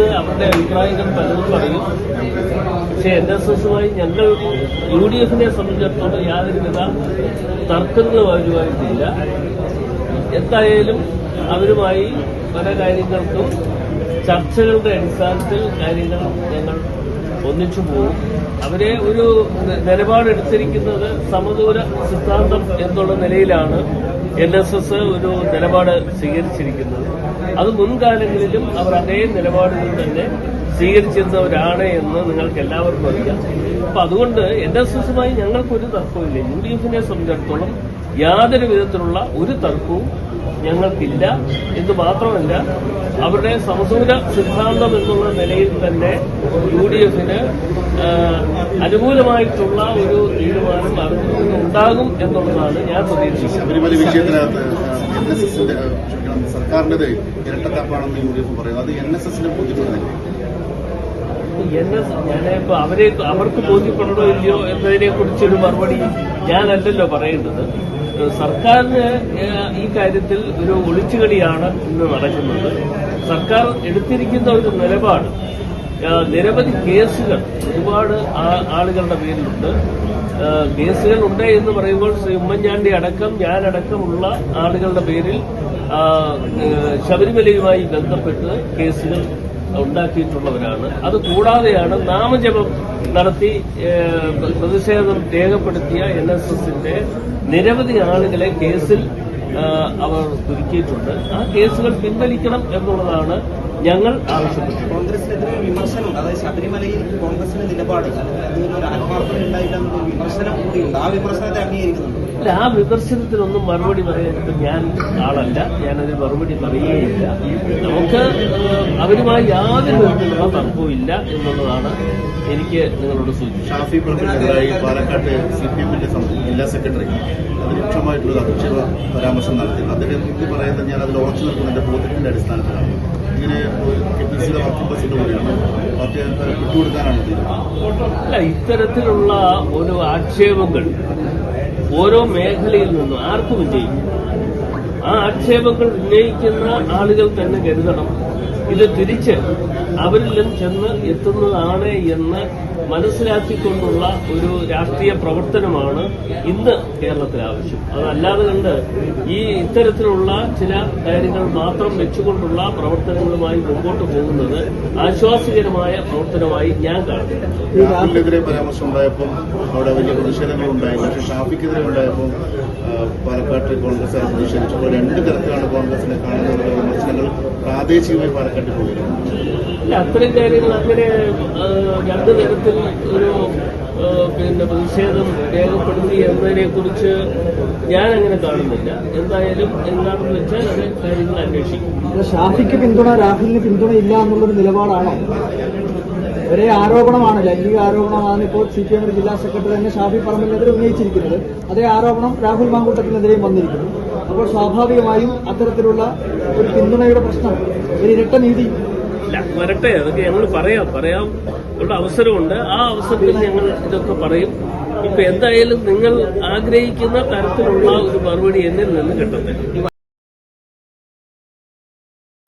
അവരുടെ അഭിപ്രായങ്ങൾ പലതും പറയും. പക്ഷെ എൻ എസ് എസുമായി ഞങ്ങൾ യു ഡി എഫിനെ സംബന്ധിച്ചിടത്തോളം യാതൊരുവിധ തർക്കങ്ങളും അവരുമായിട്ടില്ല എന്തായാലും അവരുമായി പല കാര്യങ്ങൾക്കും ചർച്ചകളുടെ അടിസ്ഥാനത്തിൽ കാര്യങ്ങൾ ഞങ്ങൾ ഒന്നിച്ചു പോകും. അവരെ ഒരു നിലപാടെടുത്തിരിക്കുന്നത് സമദൂര സിദ്ധാന്തം എന്നുള്ള നിലയിലാണ്. എൻ എസ് എസ് ഒരു നിലപാട് സ്വീകരിച്ചിരിക്കുന്നത്. അത് മുൻകാലങ്ങളിലും അവർ അതേ നിലപാടുകൾ തന്നെ സ്വീകരിച്ചിരുന്നവരാണ് എന്ന് നിങ്ങൾക്ക് എല്ലാവർക്കും അറിയാം. അപ്പൊ അതുകൊണ്ട് എൻ എസ് എസുമായി ഞങ്ങൾക്കൊരു തർക്കമില്ല യു ഡി എഫിനെ സംബന്ധിച്ചിടത്തോളം യാതൊരു വിധത്തിലുള്ള ഒരു തർക്കവും ഞങ്ങൾക്കില്ല. എന്ന് മാത്രമല്ല അവരുടെ സമദൂര സിദ്ധാന്തം എന്നുള്ള നിലയിൽ തന്നെ യു ഡി എഫിന് അനുകൂലമായിട്ടുള്ള ഒരു തീരുമാനം അവരിൽ നിന്ന് ഉണ്ടാകും എന്നുള്ളതാണ് ഞാൻ പ്രതീക്ഷിക്കുന്നത്. സർക്കാരിന്റെ ഇരട്ടത്താപ്പാണെന്ന് യു ഡി എഫ് പറയുന്നത് അത് എൻ എസ് എസിനെ ബോധ്യപ്പെടുന്നില്ല. അവരെ അവർക്ക് ബോധ്യപ്പെടണോ ഇല്ലയോ എന്നതിനെ കുറിച്ചൊരു മറുപടി ഞാനല്ലല്ലോ പറയേണ്ടത് സർക്കാരിന് ഈ കാര്യത്തിൽ ഒരു ഒളിച്ചുകളിയാണ് ഇന്ന് നടക്കുന്നത്. സർക്കാർ എടുത്തിരിക്കുന്ന ഒരു നിലപാട് നിരവധി കേസുകൾ ഒരുപാട് ആളുകളുടെ പേരിലുണ്ട്. കേസുകൾ ഉണ്ട് എന്ന് പറയുമ്പോൾ ശ്രീ ഉമ്മൻചാണ്ടി അടക്കം ഞാനടക്കമുള്ള ആളുകളുടെ പേരിൽ ശബരിമലയുമായി ബന്ധപ്പെട്ട് കേസുകൾ ഉണ്ടാക്കിയിട്ടുള്ളവരാണ്. അത് കൂടാതെയാണ് നാമജപം നടത്തി പ്രതിഷേധം രേഖപ്പെടുത്തിയ എൻ എസ് എസിന്റെ നിരവധി ആളുകളെ കേസിൽ അവർ കുരുക്കിയിട്ടുണ്ട് ആ കേസുകൾ പിൻവലിക്കണം എന്നുള്ളതാണ് ഞങ്ങൾ ആവശ്യപ്പെട്ടു കോൺഗ്രസിനെതിരെ വിമർശനം വിമർശനമുണ്ട് അതായത് ശബരിമലയിൽ കോൺഗ്രസിന്റെ നിലപാട് അല്ലെങ്കിൽ ആത്മാർത്ഥത ഉണ്ടായിട്ടാണ് വിമർശനം കൂടിയുണ്ട് ആ വിമർശനത്തെ അംഗീകരിക്കുന്നുണ്ട്? അല്ല ആ വിമർശനത്തിനൊന്നും മറുപടി പറയാൻ ഞാൻ ആളല്ല. ഞാനതിന് മറുപടി പറയുകയില്ല. നമുക്ക് അവരുമായി യാതൊരു വിധത്തിലുള്ള തർക്കവും ഇല്ല എന്നുള്ളതാണ് എനിക്ക് നിങ്ങളോട് സൂചിപ്പിച്ചത്. ഷാഫി പറമ്പിലെതിരായി പാലക്കാട്ട് സി പി എമ്മിന്റെ ജില്ലാ സെക്രട്ടറി അതിരൂക്ഷമായിട്ടുള്ള അധിക്ഷേപ പരാമർശം നടത്തി അദ്ദേഹം ഇത് പറയുന്നത് ഞാൻ അതിൽ ഉറച്ചു നിൽക്കുന്നതിന്റെ ബോധ്യത്തിന്റെ അടിസ്ഥാനത്തിലാണ്. അല്ല ഇത്തരത്തിലുള്ള ഒരു ആക്ഷേപങ്ങൾ ഓരോ മേഖലയിൽ നിന്നും ആർക്കും വിജയിക്കും ആ ആക്ഷേപങ്ങൾ ഉന്നയിക്കുന്ന ആളുകൾ തന്നെ കരുതണം. ഇത് തിരിച്ച് അവരിലും ചെന്ന് എത്തുന്നതാണ് എന്ന് മനസ്സിലാക്കിക്കൊണ്ടുള്ള ഒരു രാഷ്ട്രീയ പ്രവർത്തനമാണ് ഇന്ന് കേരളത്തിൽ ആവശ്യം. അതല്ലാതെ കണ്ട് ഈ ഇത്തരത്തിലുള്ള ചില കാര്യങ്ങൾ മാത്രം വെച്ചുകൊണ്ടുള്ള പ്രവർത്തനങ്ങളുമായി മുമ്പോട്ട് പോകുന്നത് ആശ്വാസകരമായ പ്രവർത്തനമായി ഞാൻ കാണുന്നു. രാഹുലിനെതിരെ പരാമർശം ഉണ്ടായപ്പോൾ അവിടെ വലിയ പ്രതിഷേധങ്ങൾ ഉണ്ടായി പക്ഷേ ഷാഫിക്കെതിരെ ഉണ്ടായപ്പോൾ പാലക്കാട്ട് കോൺഗ്രസ് പ്രതിഷേധിച്ചപ്പോൾ രണ്ട് തരത്തിലാണ് കോൺഗ്രസിനെ കാണുന്നത് വിമർശനങ്ങൾ പ്രാദേശികമായി പാലക്കാട്ട് പോയിരുന്നു. അല്ല അത്തരം കാര്യങ്ങൾ അങ്ങനെ രണ്ടു തരത്തിൽ ഒരു പിന്നെ പ്രതിഷേധം രേഖപ്പെടുത്തി എന്നതിനെ കുറിച്ച് ഞാൻ അങ്ങനെ കാണുന്നില്ല. എന്തായാലും എന്താണെന്ന് വെച്ചാൽ അത് കാര്യങ്ങൾ അന്വേഷിക്കും. ഷാഫിക്ക് പിന്തുണ രാഹുലിന് പിന്തുണ ഇല്ല എന്നുള്ളൊരു നിലപാടാണോ? ഒരേ ആരോപണമാണ് ലൈംഗിക ആരോപണമാണ് ഇപ്പോൾ സി പി എമ്മിന്റെ ജില്ലാ സെക്രട്ടറി തന്നെ ഷാഫി പറമ്പിനെതിരെ ഉന്നയിച്ചിരിക്കുന്നത്. അതേ ആരോപണം രാഹുൽ മാങ്കൂട്ടത്തിനെതിരെയും വന്നിരിക്കുന്നു. അപ്പോൾ സ്വാഭാവികമായും അത്തരത്തിലുള്ള ഒരു പിന്തുണയുടെ പ്രശ്നം ഒരു ഇരട്ട നീതി. വരട്ടെ അതൊക്കെ ഞങ്ങൾ പറയാം. പറയാം. ഉള്ള അവസരമുണ്ട്. ആ അവസരത്തിൽ ഞങ്ങൾ ഇതൊക്കെ പറയും. ഇപ്പൊ എന്തായാലും നിങ്ങൾ ആഗ്രഹിക്കുന്ന തരത്തിലുള്ള ഒരു മറുപടി എന്നിൽ നിന്ന് കിട്ടട്ടെ